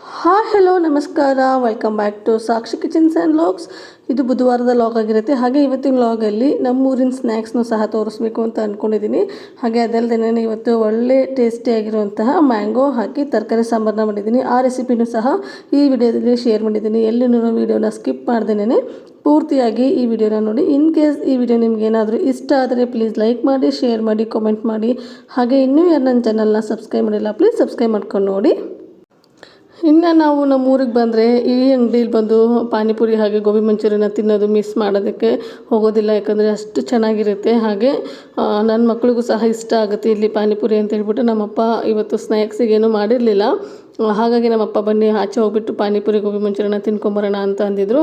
Hi hello ನಮಸ್ಕಾರ. Welcome back to Sakshi kitchens and logs ಇದು ಬುಧವಾರದ ಲಾಗ್ ಆಗಿರುತ್ತೆ. ಹಾಗೆ ಇವತ್ತಿನ ಲಾಗಲ್ಲಿ ನಮ್ಮೂರಿನ ಸ್ನ್ಯಾಕ್ಸ್ನು ಸಹ ತೋರಿಸ್ಬೇಕು ಅಂತ ಅಂದ್ಕೊಂಡಿದ್ದೀನಿ ಹಾಗೆ ಅದಲ್ಲದೆ ಇವತ್ತು ಒಳ್ಳೆ ಟೇಸ್ಟಿಯಾಗಿರುವಂತಹ ಮ್ಯಾಂಗೋ ಹಾಕಿ ತರಕಾರಿ ಸಾಂಬಾರನ್ನ ಮಾಡಿದ್ದೀನಿ ಆ ರೆಸಿಪಿನೂ ಸಹ ಈ ವಿಡಿಯೋದಲ್ಲಿ ಶೇರ್ ಮಾಡಿದ್ದೀನಿ ಎಲ್ಲಿನೂ ವೀಡಿಯೋನ ಸ್ಕಿಪ್ ಮಾಡ್ದೇನೆ ಪೂರ್ತಿಯಾಗಿ ಈ ವಿಡಿಯೋನ ನೋಡಿ. ಇನ್ ಕೇಸ್ ಈ ವಿಡಿಯೋ ನಿಮ್ಗೆ ಏನಾದರೂ ಇಷ್ಟ ಆದರೆ ಪ್ಲೀಸ್ ಲೈಕ್ ಮಾಡಿ ಶೇರ್ ಮಾಡಿ ಕಾಮೆಂಟ್ ಮಾಡಿ. ಹಾಗೆ ಇನ್ನೂ ಯಾರು ನನ್ನ ಚಾನಲ್ನ ಸಬ್ಸ್ಕ್ರೈಬ್ ಮಾಡಿಲ್ಲ ಪ್ಲೀಸ್ ಸಬ್ಸ್ಕ್ರೈಬ್ ಮಾಡ್ಕೊಂಡು ನೋಡಿ. ಇನ್ನು ನಾವು ನಮ್ಮ ಊರಿಗೆ ಬಂದರೆ ಈ ಅಂಗಡಿಲಿ ಬಂದು ಪಾನಿಪುರಿ ಹಾಗೆ ಗೋಬಿ ಮಂಚೂರಿನ ತಿನ್ನೋದು ಮಿಸ್ ಮಾಡೋದಕ್ಕೆ ಹೋಗೋದಿಲ್ಲ. ಯಾಕಂದರೆ ಅಷ್ಟು ಚೆನ್ನಾಗಿರುತ್ತೆ. ಹಾಗೆ ನನ್ನ ಮಕ್ಳಿಗೂ ಸಹ ಇಷ್ಟ ಆಗುತ್ತೆ ಇಲ್ಲಿ ಪಾನಿಪುರಿ ಅಂತ ಹೇಳ್ಬಿಟ್ಟು. ನಮ್ಮಪ್ಪ ಇವತ್ತು ಸ್ನ್ಯಾಕ್ಸಿಗೆ ಏನೂ ಮಾಡಿರಲಿಲ್ಲ. ಹಾಗಾಗಿ ನಮ್ಮಪ್ಪ ಬನ್ನಿ, ಆಚೆ ಹೋಗ್ಬಿಟ್ಟು ಪಾನಿಪುರಿ, ಗೋಬಿ ಮಂಚೂರಿಯನ್ನ ತಿನ್ಕೊಂಬರೋಣ ಅಂತ ಅಂದಿದ್ರು.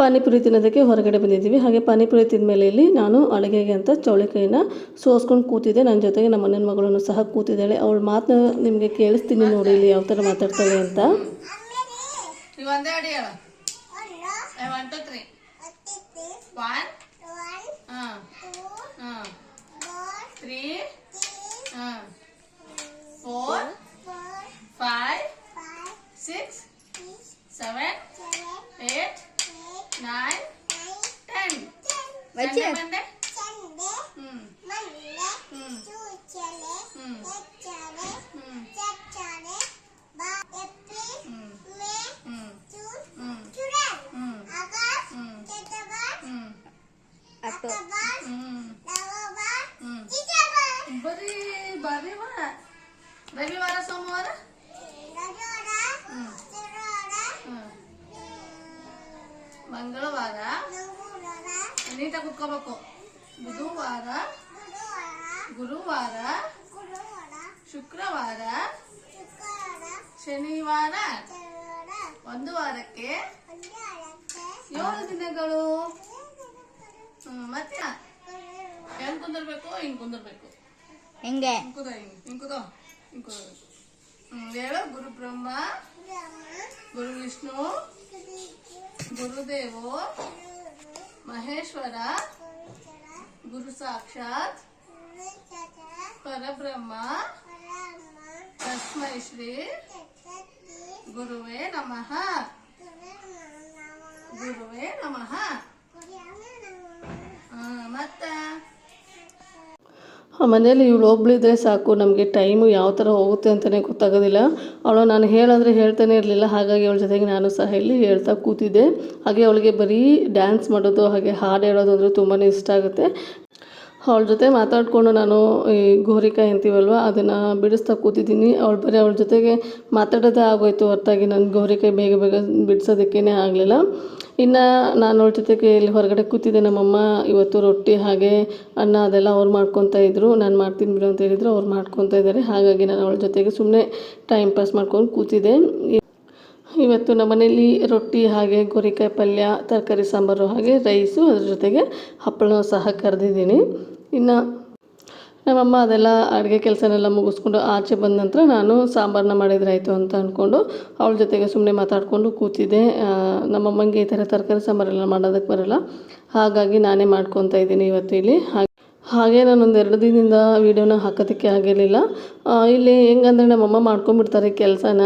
ಪಾನಿಪುರಿ ತಿನ್ನೋದಕ್ಕೆ ಹೊರಗಡೆ ಬಂದಿದ್ದೀವಿ. ಹಾಗೆ ಪಾನಿಪುರಿ ತಿಂದಮೇಲೆ ಇಲ್ಲಿ ನಾನು ಅಡುಗೆಗೆ ಅಂತ ಚೌಳಿಕಾಯಿನ ಸೋಸ್ಕೊಂಡು ಕೂತಿದ್ದೆ. ನನ್ನ ಜೊತೆಗೆ ನಮ್ಮ ಮನೆಯ ಮಗಳನ್ನು ಸಹ ಕೂತಿದ್ದಾಳೆ. ಅವಳ ಮಾತನ್ನ ನಿಮಗೆ ಕೇಳಿಸ್ತೀನಿ ನೋಡಿ ಇಲ್ಲಿ ಯಾವ ಥರ ಮಾತಾಡ್ತಾಳೆ ಅಂತ. Five six seven nine, ten. வச்சு ಬರೀ ಬರೀ ಬರೀವಾರ ಸೋಮವಾರ ಮಂಗಳವಾರ. ನೀಟಾಗಿ ಕುತ್ಕೋಬೇಕು. ಬುಧವಾರ. ಗುರುವಾರ. ಶುಕ್ರವಾರ. ಶನಿವಾರ. ಒಂದು ವಾರಕ್ಕೆ. ಏಳು ದಿನಗಳು. ಹ್ಮ್ ಮತ್ತೆ? ಹೆಂಗ್ ಕುಂದಿರ್ಬೇಕು? ಹಿಂಗ್ ಕುಂದಿರ್ಬೇಕು. ಹೆಂಗೆ? ಹಿಂಗ್ ಕುದ ಹಿಂಗ್ ಕುದ ಹಿಂಗ್ ಕುದಬೇಕು ಹ್ಮ್ ಹೇಳು. ಗುರು ಬ್ರಹ್ಮ. ಗುರು ವಿಷ್ಣು ಗುರುದೇವೋ ಮಹೇಶ್ವರ ಗುರು ಸಾಕ್ಷಾತ್ ಪರಬ್ರಹ್ಮ ತಸ್ಮೈ ಶ್ರೀ ಗುರುವೇ ನಮಃ ಗುರುವೇ ನಮಃ ಹಾ, ಮತ್ತ ಆ ಮನೇಲಿ ಇವಳು ಒಬ್ಳಿದ್ರೆ ಸಾಕು, ನಮಗೆ ಟೈಮು ಯಾವ ಥರ ಹೋಗುತ್ತೆ ಅಂತಲೇ ಗೊತ್ತಾಗೋದಿಲ್ಲ. ಅವಳು ನಾನು ಹೇಳಂದರೆ ಹೇಳ್ತಾನೆ ಇರಲಿಲ್ಲ, ಹಾಗಾಗಿ ಅವಳ ಜೊತೆಗೆ ನಾನು ಸಹ ಇಲ್ಲಿ ಹೇಳ್ತಾ ಕೂತಿದ್ದೆ. ಹಾಗೆ ಅವಳಿಗೆ ಬರೀ ಡ್ಯಾನ್ಸ್ ಮಾಡೋದು, ಹಾಗೆ ಹಾಡು ಹೇಳೋದು ಅಂದರೆ ತುಂಬಾ ಇಷ್ಟ ಆಗುತ್ತೆ. ಅವಳ ಜೊತೆ ಮಾತಾಡಿಕೊಂಡು ನಾನು ಈ ಗೋರಿಕಾಯಿ ಅಂತೀವಲ್ವ, ಅದನ್ನು ಬಿಡಿಸ್ತಾ ಕೂತಿದ್ದೀನಿ. ಅವಳು ಬರೀ ಅವಳ ಜೊತೆಗೆ ಮಾತಾಡೋದೇ ಆಗೋಯ್ತು ಹೊರತಾಗಿ, ನಾನು ಗೋರಿಕಾಯಿ ಬೇಗ ಬೇಗ ಬಿಡಿಸೋದಕ್ಕೇ ಆಗಲಿಲ್ಲ. ಇನ್ನು ನಾನು ಅವ್ಳ ಜೊತೆಗೆ ಇಲ್ಲಿ ಹೊರಗಡೆ ಕೂತಿದ್ದೆ ನಮ್ಮಮ್ಮ, ಇವತ್ತು ರೊಟ್ಟಿ ಹಾಗೆ ಅನ್ನ ಅದೆಲ್ಲ ಅವ್ರು ಮಾಡ್ಕೊತಾ ಇದ್ದರು ನಾನು ಮಾಡ್ತೀನಿ ಬಿಡು ಅಂತ ಹೇಳಿದ್ರು, ಅವ್ರು ಮಾಡ್ಕೊತಾ ಇದ್ದಾರೆ. ಹಾಗಾಗಿ ನಾನು ಅವಳ ಜೊತೆಗೆ ಸುಮ್ಮನೆ ಟೈಮ್ ಪಾಸ್ ಮಾಡ್ಕೊಂಡು ಕೂತಿದ್ದೆ. ಇವತ್ತು ನಮ್ಮ ಮನೇಲಿ ರೊಟ್ಟಿ ಹಾಗೆ ಗೋರಿಕಾಯಿ ಪಲ್ಯ, ತರಕಾರಿ ಸಾಂಬಾರು ಹಾಗೆ ರೈಸು ಅದ್ರ ಜೊತೆಗೆ ಹಪ್ಪಳನೂ ಸಹ ಕರೆದಿದ್ದೀನಿ. ಇನ್ನು ನಮ್ಮಮ್ಮ ಅದೆಲ್ಲ ಅಡುಗೆ ಕೆಲಸನೆಲ್ಲ ಮುಗಿಸ್ಕೊಂಡು ಆಚೆ ಬಂದ ನಂತರ ನಾನು ಸಾಂಬಾರನ್ನ ಮಾಡಿದ್ರಾಯಿತು ಅಂತ ಅಂದ್ಕೊಂಡು ಅವಳ ಜೊತೆಗೆ ಸುಮ್ಮನೆ ಮಾತಾಡಿಕೊಂಡು ಕೂತಿದ್ದೆ. ನಮ್ಮಮ್ಮಂಗೆ ಈ ಥರ ತರಕಾರಿ ಸಾಂಬಾರೆಲ್ಲ ಮಾಡೋದಕ್ಕೆ ಬರಲ್ಲ. ಹಾಗಾಗಿ ನಾನೇ ಮಾಡ್ಕೊತಾ ಇದ್ದೀನಿ ಇವತ್ತು ಇಲ್ಲಿ. ಹಾಗೆ ನಾನು ಒಂದು ಎರಡು ದಿನದಿಂದ ವೀಡಿಯೋನ ಹಾಕೋದಕ್ಕೆ ಆಗಿರಲಿಲ್ಲ. ಇಲ್ಲಿ ಹೆಂಗಂದ್ರೆ ನಮ್ಮಮ್ಮ ಮಾಡ್ಕೊಂಬಿಡ್ತಾರೆ ಕೆಲಸನ.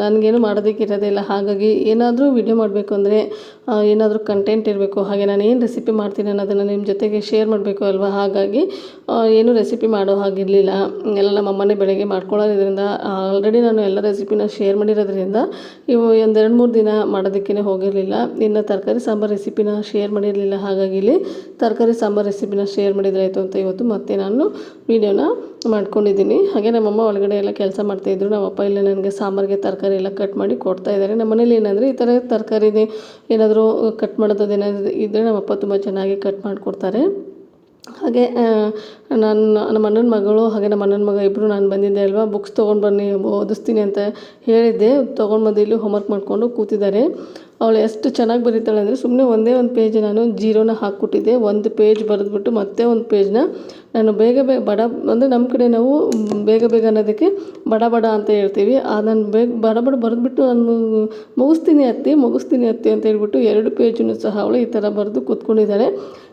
ನನಗೇನು ಮಾಡೋದಕ್ಕೆ ಇರೋದಿಲ್ಲ ಹಾಗಾಗಿ ಏನಾದರೂ ವೀಡಿಯೋ ಮಾಡಬೇಕು ಅಂದರೆ ಏನಾದರೂ ಕಂಟೆಂಟ್ ಇರಬೇಕು, ಹಾಗೆ ನಾನು ಏನು ರೆಸಿಪಿ ಮಾಡ್ತೀನಿ ಅನ್ನೋದನ್ನು ನಿಮ್ಮ ಜೊತೆಗೆ ಶೇರ್ ಮಾಡಬೇಕು ಅಲ್ವಾ? ಹಾಗಾಗಿ ಏನು ರೆಸಿಪಿ ಮಾಡೋ ಹಾಗಿರಲಿಲ್ಲ. ಎಲ್ಲ ನಮ್ಮಮ್ಮನೇ ಬೆಳಗ್ಗೆ ಮಾಡ್ಕೊಳ್ಳೋದ್ರಿಂದ ಆಲ್ರೆಡಿ ನಾನು ಎಲ್ಲ ರೆಸಿಪಿನ ಶೇರ್ ಮಾಡಿರೋದ್ರಿಂದ, ಇವು ಒಂದೆರಡು ಮೂರು ದಿನ ಮಾಡೋದಕ್ಕೇ ಹೋಗಿರಲಿಲ್ಲ. ಇನ್ನು ತರಕಾರಿ ಸಾಂಬಾರು ರೆಸಿಪಿನ ಶೇರ್ ಮಾಡಿರಲಿಲ್ಲ. ಹಾಗಾಗಿ ಇಲ್ಲಿ ತರಕಾರಿ ಸಾಂಬಾರು ರೆಸಿಪಿನ ಶೇರ್ ಮಾಡಿದ್ರಾಯ್ತು ಅಂತ ಇವತ್ತು ಮತ್ತೆ ನಾನು ವೀಡಿಯೋನ ಮಾಡ್ಕೊಂಡಿದ್ದೀನಿ. ಹಾಗೆ ನಮ್ಮಮ್ಮ ಒಳಗಡೆ ಎಲ್ಲ ಕೆಲಸ ಮಾಡ್ತಾಯಿದ್ರು ನಮ್ಮಪ್ಪ ಇಲ್ಲ ನನಗೆ ಸಾಂಬಾರಿಗೆ ತರಕಾರಿ ಎಲ್ಲ ಕಟ್ ಮಾಡಿ ಕೊಡ್ತಾ ಇದ್ದಾರೆ ನಮ್ಮ ಮನೇಲಿ ಏನಂದರೆ ಈ ಥರ ತರಕಾರಿ ಏನಾದರೂ ಕಟ್ ಮಾಡೋದು ಏನಾದರೂ ಇದ್ದರೆ ನಮ್ಮಪ್ಪ ತುಂಬ ಚೆನ್ನಾಗಿ ಕಟ್ ಮಾಡಿಕೊಡ್ತಾರೆ. ಹಾಗೆ ನನ್ನ, ನಮ್ಮ ಅಣ್ಣನ ಮಗಳು ಹಾಗೆ ನಮ್ಮ ಅಣ್ಣನ ಮಗ ಇಬ್ಬರು ನಾನು ಬಂದಿದ್ದೆ ಅಲ್ವಾ ಬುಕ್ಸ್ ತೊಗೊಂಡು ಬನ್ನಿ, ಓದಿಸ್ತೀನಿ ಅಂತ ಹೇಳಿದ್ದೆ. ತೊಗೊಂಡು ಬಂದು ಇಲ್ಲಿ ಹೋಮ್ವರ್ಕ್ ಮಾಡಿಕೊಂಡು ಕೂತಿದ್ದಾರೆ. ಅವಳು ಎಷ್ಟು ಚೆನ್ನಾಗಿ ಬರೀತಾಳೆ ಅಂದರೆ ಸುಮ್ಮನೆ ಒಂದೇ ಒಂದು ಪೇಜ್ ನಾನು ಜೀರೋನ ಹಾಕ್ಕೊಟ್ಟಿದ್ದೆ ಒಂದು ಪೇಜ್ ಬರೆದ್ಬಿಟ್ಟು ಮತ್ತೆ ಒಂದು ಪೇಜ್ನ ನಾನು ಬೇಗ ಬೇಗ ಬಡ, ಅಂದರೆ ನಮ್ಮ ಕಡೆ ನಾವು ಬೇಗ ಬೇಗ ಅನ್ನೋದಕ್ಕೆ ಬಡ ಬಡ ಅಂತ ಹೇಳ್ತೀವಿ. ಆ, ನಾನು ಬೇಗ ಬಡ ಬಡ ಬರೆದ್ಬಿಟ್ಟು ನಾನು ಮುಗಿಸ್ತೀನಿ ಅತ್ತಿ ಮುಗಿಸ್ತೀನಿ ಅತ್ತಿ ಅಂತ ಹೇಳ್ಬಿಟ್ಟು ಎರಡು ಪೇಜನ್ನು ಸಹ ಅವಳು ಈ ಥರ ಬರೆದು ಕೂತ್ಕೊಂಡಿದ್ದಾರೆ.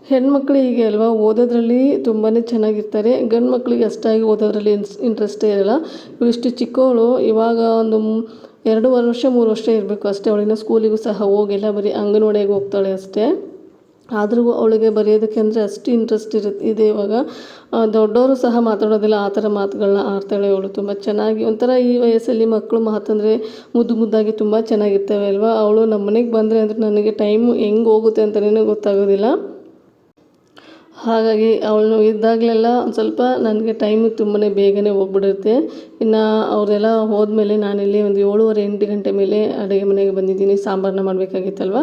ಹೀಗೆ ಅಲ್ವಾ, ಓದೋದ್ರಲ್ಲಿ ತುಂಬಾ ಚೆನ್ನಾಗಿರ್ತಾರೆ. ಗಂಡು ಮಕ್ಕಳಿಗೆ ಅಷ್ಟಾಗಿ ಓದೋದರಲ್ಲಿ ಇಂಟ್ರೆಸ್ಟೇ ಇರಲ್ಲ. ಇವಳಿಷ್ಟು ಚಿಕ್ಕವಳು ಇವಾಗ ಒಂದು ಎರಡೂವರೆ ವರ್ಷ, ಮೂರು ವರ್ಷ ಇರಬೇಕು ಅಷ್ಟೇ. ಅವಳಿನ ಸ್ಕೂಲಿಗೂ ಸಹ ಹೋಗಿಲ್ಲ. ಬರೀ ಅಂಗನವಾಡಿಗೆ ಹೋಗ್ತಾಳೆ ಅಷ್ಟೇ. ಆದರೂ ಅವಳಿಗೆ ಬರೆಯೋದಕ್ಕೆ ಅಂದರೆ ಅಷ್ಟು ಇಂಟ್ರೆಸ್ಟ್ ಇರುತ್ತೆ ಇದೆ ಇವಾಗ. ದೊಡ್ಡವರು ಸಹ ಮಾತಾಡೋದಿಲ್ಲ. ಆ ಥರ ಮಾತುಗಳನ್ನ ಆಡ್ತಾಳೆ ಅವಳು ತುಂಬ ಚೆನ್ನಾಗಿ. ಒಂಥರ ಈ ವಯಸ್ಸಲ್ಲಿ ಮಕ್ಕಳು ಮಾತಂದರೆ ಮುದ್ದು ಮುದ್ದಾಗಿ ತುಂಬ ಚೆನ್ನಾಗಿರ್ತವೆ ಅಲ್ವಾ? ಅವಳು ನಮ್ಮ ಮನೆಗೆ ಬಂದರೆ ಅಂದರೆ ನನಗೆ ಟೈಮು ಹೆಂಗೆ ಹೋಗುತ್ತೆ ಅಂತಲೇ ಗೊತ್ತಾಗೋದಿಲ್ಲ. ಹಾಗಾಗಿ ಅವಳು ಇದ್ದಾಗಲೆಲ್ಲ ಒಂದು ಸ್ವಲ್ಪ ನನಗೆ ಟೈಮ್ ತುಂಬಾ ಬೇಗನೆ ಹೋಗ್ಬಿಡುತ್ತೆ. ಇನ್ನು ಅವರೆಲ್ಲ ಹೋದಮೇಲೆ ನಾನಿಲ್ಲಿ ಒಂದು ಏಳುವರೆ, ಎಂಟು ಗಂಟೆ ಮೇಲೆ ಅಡುಗೆ ಮನೆಗೆ ಬಂದಿದ್ದೀನಿ. ಸಾಂಬಾರನ್ನ ಮಾಡಬೇಕಾಗಿತ್ತಲ್ವ?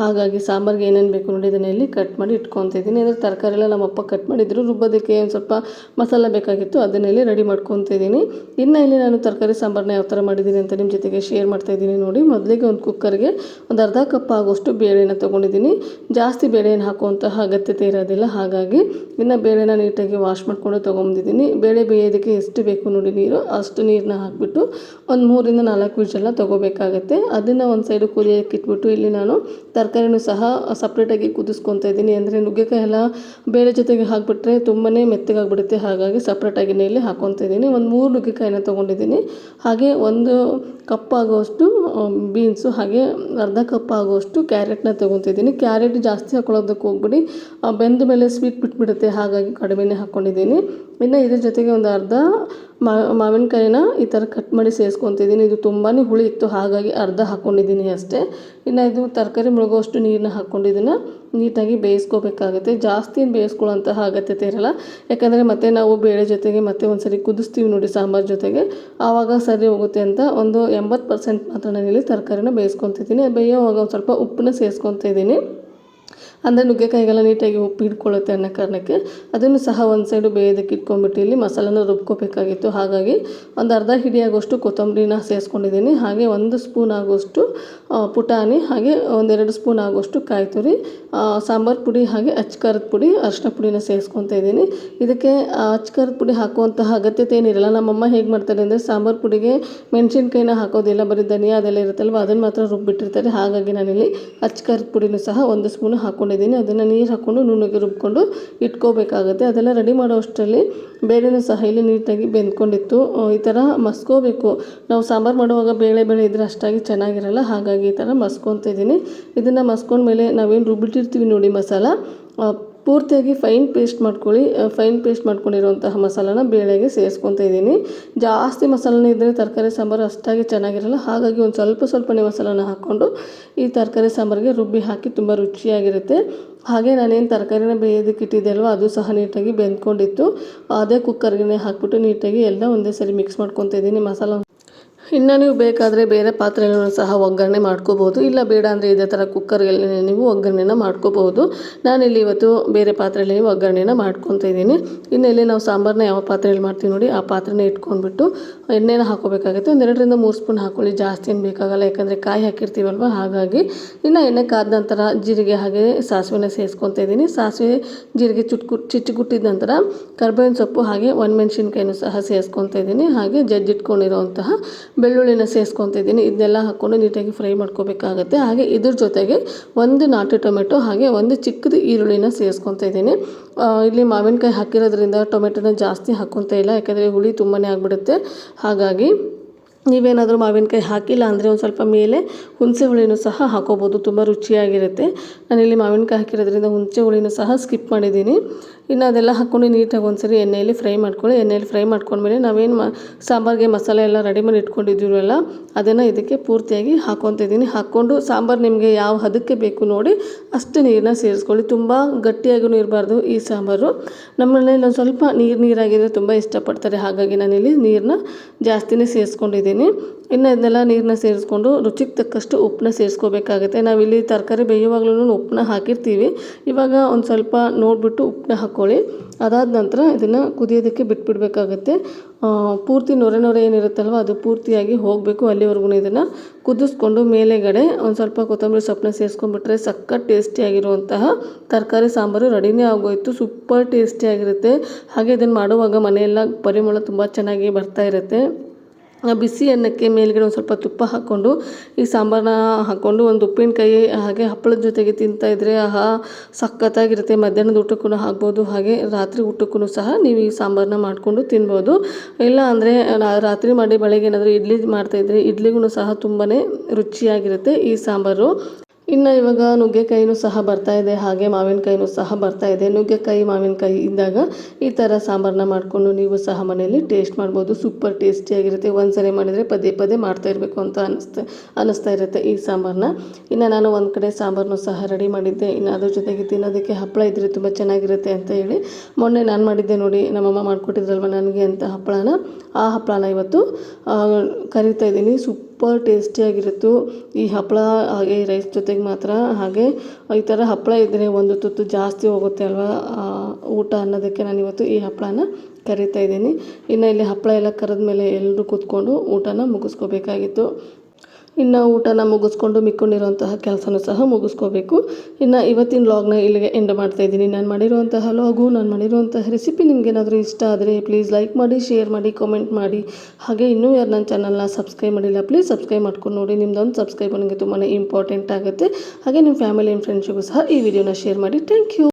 ಹಾಗಾಗಿ ಸಾಂಬಾರಿಗೆ ಏನೇನು ಬೇಕು ನೋಡಿ ಇದನ್ನು ಇಲ್ಲಿ ಕಟ್ ಮಾಡಿ ಇಟ್ಕೊತಿದ್ದೀನಿ ಅಂದರೆ ತರಕಾರಿ ಎಲ್ಲ ನಮ್ಮಪ್ಪ ಕಟ್ ಮಾಡಿದ್ರು. ರುಬ್ಬೋದಕ್ಕೆ ಒಂದು ಸ್ವಲ್ಪ ಮಸಾಲ ಬೇಕಾಗಿತ್ತು. ಅದನ್ನೆಲ್ಲಿ ರೆಡಿ ಮಾಡ್ಕೊತಿದ್ದೀನಿ ಇನ್ನು ಇಲ್ಲಿ ನಾನು ತರಕಾರಿ ಸಾಂಬಾರನ್ನ ಯಾವ ಥರ ಮಾಡಿದ್ದೀನಿ ಅಂತ ನಿಮ್ಮ ಜೊತೆಗೆ ಶೇರ್ ಮಾಡ್ತಾ ಇದ್ದೀನಿ ನೋಡಿ. ಮೊದಲಿಗೆ ಒಂದು ಕುಕ್ಕರ್ಗೆ ಒಂದು ಅರ್ಧ ಕಪ್ ಆಗೋಷ್ಟು ಬೇಳೆನ ತೊಗೊಂಡಿದ್ದೀನಿ. ಜಾಸ್ತಿ ಬೇಳೆಯನ್ನು ಹಾಕುವಂತಹ ಅಗತ್ಯತೆ ಇರೋದಿಲ್ಲ. ಹಾಗಾಗಿ ಇನ್ನು ಬೇಳೆನ ನೀಟಾಗಿ ವಾಶ್ ಮಾಡಿಕೊಂಡು ತೊಗೊಂಬಂದಿದ್ದೀನಿ ಬೇಳೆ ಬೇಯೋದಕ್ಕೆ ಎಷ್ಟು ಬೇಕು ನೋಡಿ ನೀರು, ಅಷ್ಟು ನೀರನ್ನ ಹಾಕಿಬಿಟ್ಟು ಒಂದು ಮೂರಿಂದ ನಾಲ್ಕು ವಿಷಲ್ನ ತೊಗೋಬೇಕಾಗತ್ತೆ. ಅದನ್ನು ಒಂದು ಸೈಡು ಕುದಿಯೋಕ್ಕೆ ಇಟ್ಬಿಟ್ಟು ಇಲ್ಲಿ ನಾನು ತರಕಾರಿನೂ ಸಹ ಸಪ್ರೇಟಾಗಿ ಕುದಿಸ್ಕೊತಾ ಇದ್ದೀನಿ. ಅಂದರೆ ನುಗ್ಗೆಕಾಯಿ ಎಲ್ಲ ಬೇಳೆ ಜೊತೆಗೆ ಹಾಕಿಬಿಟ್ರೆ ತುಂಬಾ ಮೆತ್ತಗಾಗ್ಬಿಡುತ್ತೆ. ಹಾಗಾಗಿ ಸಪ್ರೇಟಾಗಿ ಇಲ್ಲಿ ಹಾಕ್ಕೊತಾ ಇದ್ದೀನಿ. ಒಂದು ಮೂರು ನುಗ್ಗೆಕಾಯಿನ ತೊಗೊಂಡಿದ್ದೀನಿ. ಹಾಗೆ ಒಂದು ಕಪ್ ಆಗೋಷ್ಟು ಬೀನ್ಸು, ಹಾಗೆ ಅರ್ಧ ಕಪ್ ಆಗೋಷ್ಟು ಕ್ಯಾರೆಟ್ನ ತೊಗೊತಿದ್ದೀನಿ. ಕ್ಯಾರೆಟ್ ಜಾಸ್ತಿ ಹಾಕೊಳ್ಳೋದಕ್ಕೆ ಹೋಗ್ಬಿಡಿ. ಬೆಂದ ಮೇಲೆ ಸ್ವೀಟ್ ಬಿಟ್ಬಿಡುತ್ತೆ, ಹಾಗಾಗಿ ಕಡಿಮೆನೇ ಹಾಕ್ಕೊಂಡಿದ್ದೀನಿ ಇನ್ನು ಇದ್ರ ಜೊತೆಗೆ ಒಂದು ಅರ್ಧ ಮಾವಿನಕಾಯಿನ ಈ ಥರ ಕಟ್ ಮಾಡಿ ಸೇರಿಸ್ಕೊತಿದ್ದೀನಿ. ಇದು ತುಂಬಾ ಹುಳಿ ಇತ್ತು, ಹಾಗಾಗಿ ಅರ್ಧ ಹಾಕ್ಕೊಂಡಿದ್ದೀನಿ ಅಷ್ಟೇ. ಇನ್ನು ಇದು ತರಕಾರಿ ಮುಳುಗೋಷ್ಟು ನೀರನ್ನ ಹಾಕ್ಕೊಂಡು ಇದನ್ನು ನೀಟಾಗಿ ಬೇಯಿಸ್ಕೋಬೇಕಾಗುತ್ತೆ. ಜಾಸ್ತಿ ಏನು ಬೇಯಿಸ್ಕೊಳ್ಳೋಂತಹ ಅಗತ್ಯತೆ ಇರಲ್ಲ. ಯಾಕಂದರೆ ಮತ್ತೆ ನಾವು ಬೇಳೆ ಜೊತೆಗೆ ಮತ್ತೆ ಒಂದು ಸರಿ ಕುದಿಸ್ತೀವಿ ನೋಡಿ ಸಾಂಬಾರು ಜೊತೆಗೆ. ಆವಾಗ ಸರಿ ಹೋಗುತ್ತೆ ಅಂತ ಒಂದು ಎಂಬತ್ತು ಪರ್ಸೆಂಟ್ ಮಾತ್ರ ನಾನಿಲ್ಲಿ ತರಕಾರಿನ ಬೇಯಿಸ್ಕೊತಿದ್ದೀನಿ. ಬೇಯೋವಾಗ ಒಂದು ಸ್ವಲ್ಪ ಉಪ್ಪನ್ನ ಸೇರಿಸ್ಕೊತಾ ಇದ್ದೀನಿ ಅಂದರೆ ನುಗ್ಗೆಕಾಯಿಗೆಲ್ಲ ನೀಟಾಗಿ ಉಪ್ಪು ಹಿಡ್ಕೊಳ್ಳುತ್ತೆ ಅನ್ನೋ ಕಾರಣಕ್ಕೆ ಅದನ್ನು ಸಹ ಒಂದು ಸೈಡು ಬೇಯೋದಕ್ಕೆ ಇಟ್ಕೊಂಡ್ಬಿಟ್ಟು ಇಲ್ಲಿ ಮಸಾಲನ ರುಬ್ಕೋಬೇಕಾಗಿತ್ತು. ಹಾಗಾಗಿ ಒಂದು ಅರ್ಧ ಹಿಡಿಯಾಗೋಷ್ಟು ಕೊತ್ತಂಬರಿನ ಸೇರಿಸ್ಕೊಂಡಿದ್ದೀನಿ. ಹಾಗೆ ಒಂದು ಸ್ಪೂನ್ ಆಗೋಷ್ಟು ಪುಟಾಣಿ, ಹಾಗೆ ಒಂದೆರಡು ಸ್ಪೂನ್ ಆಗೋಷ್ಟು ಕಾಯಿ ತುರಿ ಸಾಂಬಾರು ಪುಡಿ, ಹಾಗೆ ಅಚ್ಕಾರದ ಪುಡಿ ಅರಿಶಿನ ಪುಡಿನ ಸೇರಿಸ್ಕೊತಾ ಇದ್ದೀನಿ. ಇದಕ್ಕೆ ಅಚ್ಕಾರದ ಪುಡಿ ಹಾಕುವಂತಹ ಅಗತ್ಯತೆ ಏನಿರಲ್ಲ. ನಮ್ಮಮ್ಮ ಹೇಗೆ ಮಾಡ್ತಾರೆ ಅಂದರೆ ಸಾಂಬಾರು ಪುಡಿಗೆ ಮೆಣಸಿನ್ಕಾಯಿನ ಹಾಕೋದಿಲ್ಲ. ಬರೀ ಧನಿಯಾ ಅದೆಲ್ಲ ಇರುತ್ತಲ್ವ? ಅದನ್ನು ಮಾತ್ರ ರುಬ್ಬಿಟ್ಟಿರ್ತಾರೆ. ಹಾಗಾಗಿ ನಾನಿಲ್ಲಿ ಅಚ್ಕಾರದ ಪುಡಿನೂ ಸಹ ಒಂದು ಸ್ಪೂನು ಹಾಕ್ಕೊಂಡಿದ್ದೀನಿ ಅದನ್ನು ನೀರು ಹಾಕ್ಕೊಂಡು ನುಣ್ಣಗೆ ರುಬ್ಕೊಂಡು ಇಟ್ಕೋಬೇಕಾಗುತ್ತೆ. ಅದೆಲ್ಲ ರೆಡಿ ಮಾಡೋ ಅಷ್ಟರಲ್ಲಿ ಬೇಳೆನೂ ಸಹ ಇಲ್ಲಿ ನೀಟಾಗಿ ಬೆಂದ್ಕೊಂಡಿತ್ತು. ಈ ಥರ ಮಸ್ಕೋಬೇಕು. ನಾವು ಸಾಂಬಾರು ಮಾಡುವಾಗ ಬೇಳೆ ಬೇಳೆ ಇದ್ದರೆ ಅಷ್ಟಾಗಿ ಚೆನ್ನಾಗಿರಲ್ಲ, ಹಾಗಾಗಿ ಈ ಥರ ಮಸ್ಕೊತಿದ್ದೀನಿ ಇದನ್ನು ಮಸ್ಕೊಂಡ್ಮೇಲೆ ನಾವೇನು ರುಬ್ಬಿಟ್ಟಿರ್ತೀವಿ ನೋಡಿ ಮಸಾಲ. ಪೂರ್ತಿಯಾಗಿ ಫೈನ್ ಪೇಸ್ಟ್ ಮಾಡ್ಕೊಳ್ಳಿ ಫೈನ್ ಪೇಸ್ಟ್ ಮಾಡ್ಕೊಂಡಿರುವಂತಹ ಮಸಾಲಾನ ಬೇಳೆಗೆ ಸೇರಿಸ್ಕೊತಾ ಇದ್ದೀನಿ. ಜಾಸ್ತಿ ಮಸಾಲನ ಇದ್ದರೆ ತರಕಾರಿ ಸಾಂಬಾರು ಅಷ್ಟಾಗಿ ಚೆನ್ನಾಗಿರಲ್ಲ. ಹಾಗಾಗಿ ಒಂದು ಸ್ವಲ್ಪ ಸ್ವಲ್ಪನೇ ಮಸಾಲಾನ ಹಾಕ್ಕೊಂಡು ಈ ತರಕಾರಿ ಸಾಂಬಾರಿಗೆ ರುಬ್ಬಿ ಹಾಕಿ ತುಂಬ ರುಚಿಯಾಗಿರುತ್ತೆ. ಹಾಗೆ ನಾನೇನು ತರಕಾರಿನ ಬೇಯೋದಕ್ಕೆ ಇಟ್ಟಿದ್ದೆ ಅಲ್ವ ಅದು ಸಹ ನೀಟಾಗಿ ಬೆಂದ್ಕೊಂಡಿತ್ತು. ಅದೇ ಕುಕ್ಕರ್ಗೆ ಹಾಕ್ಬಿಟ್ಟು ನೀಟಾಗಿ ಎಲ್ಲ ಒಂದೇ ಸರಿ ಮಿಕ್ಸ್ ಮಾಡ್ಕೊತ ಇದ್ದೀನಿ ಮಸಾಲ. ಇನ್ನು ನೀವು ಬೇಕಾದರೆ ಬೇರೆ ಪಾತ್ರೆಗಳನ್ನು ಸಹ ಒಗ್ಗರಣೆ ಮಾಡ್ಕೋಬೋದು ಇಲ್ಲ ಬೇಡ ಅಂದರೆ ಇದೇ ಥರ ಕುಕ್ಕರ್ಗಳಲ್ಲಿ ನೀವು ಒಗ್ಗರಣೆನ ಮಾಡ್ಕೋಬೋದು ನಾನಿಲ್ಲಿ ಇವತ್ತು ಬೇರೆ ಪಾತ್ರೆಯಲ್ಲಿ ಒಗ್ಗರಣೆನ ಮಾಡ್ಕೊತಾ ಇದ್ದೀನಿ. ಇನ್ನು ಇಲ್ಲಿ ನಾವು ಸಾಂಬಾರನ್ನ ಯಾವ ಪಾತ್ರೆಯಲ್ಲಿ ಮಾಡ್ತೀವಿ ನೋಡಿ, ಆ ಪಾತ್ರೆನ ಇಟ್ಕೊಂಡ್ಬಿಟ್ಟು ಎಣ್ಣೆನ ಹಾಕೋಬೇಕಾಗುತ್ತೆ. ಒಂದು ಎರಡರಿಂದ ಮೂರು ಸ್ಪೂನ್ ಹಾಕೊಳ್ಳಿ, ಜಾಸ್ತಿ ಏನು ಬೇಕಾಗಲ್ಲ. ಯಾಕಂದರೆ ಕಾಯಿ ಹಾಕಿರ್ತೀವಲ್ವ, ಹಾಗಾಗಿ. ಇನ್ನು ಎಣ್ಣೆ ಕಾದ ನಂತರ ಜೀರಿಗೆ ಹಾಗೆ ಸಾಸಿವೆನ ಸೇರಿಸ್ಕೊತಾ ಇದ್ದೀನಿ. ಸಾಸಿವೆ ಜೀರಿಗೆ ಚುಟ್ಕು, ಚಿಚ್ಚುಗುಟ್ಟಿದ ನಂತರ ಕರ್ಬೇವಿನ ಸೊಪ್ಪು ಹಾಗೆ ಒಣಮೆಣ್ಸಿನ್ಕಾಯಿನೂ ಸಹ ಸೇರಿಸ್ಕೊತಾ ಇದ್ದೀನಿ. ಹಾಗೆ ಜಜ್ಜಿಟ್ಕೊಂಡಿರೋಂತಹ ಬೆಳ್ಳುಳ್ಳಿನ ಸೇರಿಸ್ಕೊತಿದ್ದೀನಿ ಇದನ್ನೆಲ್ಲ ಹಾಕ್ಕೊಂಡು ನೀಟಾಗಿ ಫ್ರೈ ಮಾಡ್ಕೋಬೇಕಾಗತ್ತೆ. ಹಾಗೆ ಇದ್ರ ಜೊತೆಗೆ ಒಂದು ನಾಟಿ ಟೊಮೆಟೊ, ಹಾಗೆ ಒಂದು ಚಿಕ್ಕದು ಈರುಳ್ಳಿನ ಸೇರಿಸ್ಕೊತಾ ಇದ್ದೀನಿ. ಇಲ್ಲಿ ಮಾವಿನಕಾಯಿ ಹಾಕಿರೋದ್ರಿಂದ ಟೊಮೆಟೊನ ಜಾಸ್ತಿ ಹಾಕ್ಕೊತಾ ಇಲ್ಲ. ಯಾಕೆಂದರೆ ಹುಳಿ ತುಂಬಾ ಆಗಿಬಿಡುತ್ತೆ. ಹಾಗಾಗಿ ನೀವೇನಾದರೂ ಮಾವಿನಕಾಯಿ ಹಾಕಿಲ್ಲ ಅಂದರೆ ಒಂದು ಸ್ವಲ್ಪ ಮೇಲೆ ಹುಣಸೆ ಹುಳಿನೂ ಸಹ ಹಾಕೋಬೋದು. ತುಂಬ ರುಚಿಯಾಗಿರುತ್ತೆ. ನಾನಿಲ್ಲಿ ಮಾವಿನಕಾಯಿ ಹಾಕಿರೋದ್ರಿಂದ ಹುಣಸೆ ಹುಳಿನೂ ಸಹ ಸ್ಕಿಪ್ ಮಾಡಿದ್ದೀನಿ. ಇನ್ನು ಅದೆಲ್ಲ ಹಾಕ್ಕೊಂಡು ನೀಟಾಗಿ ಒಂದ್ಸರಿ ಎಣ್ಣೆಯಲ್ಲಿ ಫ್ರೈ ಮಾಡ್ಕೊಳ್ಳಿ. ಎಣ್ಣೆಯಲ್ಲಿ ಫ್ರೈ ಮಾಡ್ಕೊಂಡ್ಮೇಲೆ ನಾವೇನು ಮಾ, ಸಾಂಬಾರಿಗೆ ಮಸಾಲೆ ಎಲ್ಲ ರೆಡಿ ಮಾಡಿ ಇಟ್ಕೊಂಡಿದ್ದೀವಲ್ಲ, ಅದನ್ನು ಇದಕ್ಕೆ ಪೂರ್ತಿಯಾಗಿ ಹಾಕ್ಕೊತಿದ್ದೀನಿ ಹಾಕ್ಕೊಂಡು ಸಾಂಬಾರು ನಿಮಗೆ ಯಾವ ಹದಕ್ಕೆ ಬೇಕು ನೋಡಿ ಅಷ್ಟು ನೀರನ್ನ ಸೇರಿಸ್ಕೊಳ್ಳಿ. ತುಂಬ ಗಟ್ಟಿಯಾಗೂ ಇರಬಾರ್ದು ಈ ಸಾಂಬಾರು. ನಮ್ಮ ಮನೇಲಿ ಒಂದು ಸ್ವಲ್ಪ ನೀರು ನೀರಾಗಿದ್ರೆ ತುಂಬ ಇಷ್ಟಪಡ್ತಾರೆ. ಹಾಗಾಗಿ ನಾನಿಲ್ಲಿ ನೀರನ್ನ ಜಾಸ್ತಿನೇ ಸೇರಿಸ್ಕೊಂಡಿದ್ದೀನಿ. ಇನ್ನು ಇದನ್ನೆಲ್ಲ ನೀರನ್ನ ಸೇರಿಸ್ಕೊಂಡು ರುಚಿಗೆ ತಕ್ಕಷ್ಟು ಉಪ್ಪನ್ನ ಸೇರಿಸ್ಕೋಬೇಕಾಗುತ್ತೆ. ನಾವಿಲ್ಲಿ ತರಕಾರಿ ಬೇಯುವಾಗಲೂ ಉಪ್ಪನ್ನ ಹಾಕಿರ್ತೀವಿ. ಇವಾಗ ಒಂದು ಸ್ವಲ್ಪ ನೋಡಿಬಿಟ್ಟು ಉಪ್ಪನ್ನ ಹಾಕ್ಕೊಳ್ಳಿ ಅದಾದ ನಂತರ ಇದನ್ನು ಕುದಿಯೋದಕ್ಕೆ ಬಿಟ್ಬಿಡ್ಬೇಕಾಗತ್ತೆ. ಪೂರ್ತಿ ನೊರೆ ನೊರೆ ಏನಿರುತ್ತಲ್ವ ಅದು ಪೂರ್ತಿಯಾಗಿ ಹೋಗಬೇಕು ಅಲ್ಲಿವರೆಗೂ ಇದನ್ನು. ಕುದಿಸ್ಕೊಂಡು ಮೇಲೆಗಡೆ ಒಂದು ಸ್ವಲ್ಪ ಕೊತ್ತಂಬರಿ ಸೊಪ್ಪನ್ನ ಸೇರಿಸ್ಕೊಂಡ್ಬಿಟ್ರೆ ಸಖತ್ ಟೇಸ್ಟಿಯಾಗಿರುವಂತಹ ತರಕಾರಿ ಸಾಂಬಾರು ರೆಡಿನೇ ಆಗೋಯಿತು. ಸೂಪರ್ ಟೇಸ್ಟಿಯಾಗಿರುತ್ತೆ. ಹಾಗೆ ಇದನ್ನು ಮಾಡುವಾಗ ಮನೆಯೆಲ್ಲ ಪರಿಮಳ ತುಂಬ ಚೆನ್ನಾಗಿ ಬರ್ತಾ ಇರುತ್ತೆ. ಬಿಸಿ ಅನ್ನಕ್ಕೆ ಮೇಲ್ಗಡೆ ಒಂದು ಸ್ವಲ್ಪ ತುಪ್ಪ ಹಾಕ್ಕೊಂಡು, ಈ ಸಾಂಬಾರನ್ನ ಹಾಕ್ಕೊಂಡು ಒಂದು ಉಪ್ಪಿನಕಾಯಿ ಹಾಗೆ ಹಪ್ಪಳದ ಜೊತೆಗೆ ತಿಂತಾ ಇದ್ದರೆ ಆಹಾ ಸಖತ್ತಾಗಿರುತ್ತೆ. ಮಧ್ಯಾಹ್ನದ ಊಟಕ್ಕೂ ಹಾಕ್ಬೋದು, ಹಾಗೆ ರಾತ್ರಿ ಊಟಕ್ಕೂ ಸಹ ನೀವು ಈ ಸಾಂಬಾರನ್ನ ಮಾಡಿಕೊಂಡು ತಿನ್ಬೋದು. ಇಲ್ಲ ಅಂದರೆ ರಾತ್ರಿ ಮಾಡಿ ಬೆಳಗ್ಗೆ ಏನಾದರೂ ಇಡ್ಲಿ ಮಾಡ್ತಾಯಿದ್ರೆ ಇಡ್ಲಿಗೂ ಸಹ ತುಂಬಾ ರುಚಿಯಾಗಿರುತ್ತೆ ಈ ಸಾಂಬಾರು. ಇನ್ನು ಇವಾಗ ನುಗ್ಗೆಕಾಯಿನೂ ಸಹ ಬರ್ತಾ ಇದೆ, ಹಾಗೆ ಮಾವಿನಕಾಯಿನೂ ಸಹ ಬರ್ತಾ ಇದೆ. ನುಗ್ಗೆಕಾಯಿ, ಮಾವಿನಕಾಯಿ ಇದ್ದಾಗ ಈ ಥರ ಸಾಂಬಾರನ್ನ ಮಾಡಿಕೊಂಡು ನೀವು ಸಹ ಮನೆಯಲ್ಲಿ ಟೇಸ್ಟ್ ಮಾಡ್ಬೋದು. ಸೂಪರ್ ಟೇಸ್ಟಿಯಾಗಿರುತ್ತೆ ಒಂದ್ಸರಿ ಮಾಡಿದರೆ ಪದೇ ಪದೇ ಮಾಡ್ತಾ ಇರಬೇಕು ಅಂತ ಅನಿಸ್ತಾ ಅನ್ನಿಸ್ತಾ ಇರುತ್ತೆ ಈ ಸಾಂಬಾರನ್ನ ಇನ್ನು ನಾನು ಒಂದು ಕಡೆ ಸಾಂಬಾರನ್ನು ಸಹ ರೆಡಿ ಮಾಡಿದ್ದೆ. ಇನ್ನು ಅದ್ರ ಜೊತೆಗೆ ತಿನ್ನೋದಕ್ಕೆ ಹಪ್ಪಳ ಇದ್ದರೆ ತುಂಬ ಚೆನ್ನಾಗಿರುತ್ತೆ ಅಂತ ಹೇಳಿ ಮೊನ್ನೆ ನಾನು ಮಾಡಿದ್ದೆ ನೋಡಿ. ನಮ್ಮಮ್ಮ ಮಾಡಿಕೊಟ್ಟಿದ್ರಲ್ವ ನನಗೆ ಅಂತ ಹಪ್ಪಳನ. ಆ ಹಪ್ಪಳನ ಇವತ್ತು ಕರಿತಾ ಇದ್ದೀನಿ. ಸೂಪರ್ ಟೇಸ್ಟಿಯಾಗಿರುತ್ತು ಈ ಹಪ್ಪಳ ಹಾಗೆ ರೈಸ್ ಜೊತೆಗೆ ಮಾತ್ರ. ಹಾಗೆ ಈ ಥರ ಹಪ್ಪಳ ಇದ್ದರೆ ಒಂದು ತುತ್ತು ಜಾಸ್ತಿ ಹೋಗುತ್ತೆ ಅಲ್ವಾ? ಊಟ ಅನ್ನೋದಕ್ಕೆ ನಾನು ಇವತ್ತು ಈ ಹಪ್ಪಳನ ಕರಿತಾ ಇದ್ದೀನಿ. ಇನ್ನು ಇಲ್ಲಿ ಹಪ್ಪಳ ಎಲ್ಲ ಕರೆದ ಮೇಲೆ ಎಲ್ಲರೂ ಕೂತ್ಕೊಂಡು ಊಟನ ಮುಗಿಸ್ಕೋಬೇಕಾಗಿತ್ತು. ಇನ್ನು ಊಟನ ಮುಗಿಸ್ಕೊಂಡು ಮಿಕ್ಕೊಂಡಿರುವಂತಹ ಕೆಲಸನೂ ಸಹ ಮುಗಿಸ್ಕೋಬೇಕು. ಇನ್ನು ಇವತ್ತಿನ ಲಾಗ್ನ ಇಲ್ಲಿಗೆ ಎಂಡ್ ಮಾಡ್ತಾ ಇದ್ದೀನಿ. ನಾನು ಮಾಡಿರುವಂತಹ ಲಾಗು ನಾನು ಮಾಡಿರುವಂತಹ ರೆಸಿಪಿ ನಿಮಗೇನಾದರೂ ಇಷ್ಟ ಆದರೆ ಪ್ಲೀಸ್ ಲೈಕ್ ಮಾಡಿ ಶೇರ್ ಮಾಡಿ ಕಾಮೆಂಟ್ ಮಾಡಿ. ಹಾಗೆ ಇನ್ನೂ ಯಾರು ನನ್ನ ಚಾನಲ್ನ ಸಬ್ಸ್ಕ್ರೈಬ್ ಮಾಡಿಲ್ಲ ಪ್ಲೀಸ್ ಸಬ್ಸ್ಕ್ರೈಬ್ ಮಾಡ್ಕೊಂಡು ನೋಡಿ. ನಿಮ್ದೊಂದು ಸಬ್ಸ್ಕ್ರೈಬ್ ನನಗೆ ತುಂಬಾ ಇಂಪಾರ್ಟೆಂಟ್ ಆಗುತ್ತೆ. ಹಾಗೆ ನಿಮ್ಮ ಫ್ಯಾಮಿಲಿ ಆ್ಯಂಡ್ ಫ್ರೆಂಡ್ಸಿಗೂ ಸಹ ಈ ವಿಡಿಯೋನ ಶೇರ್ ಮಾಡಿ. Thank you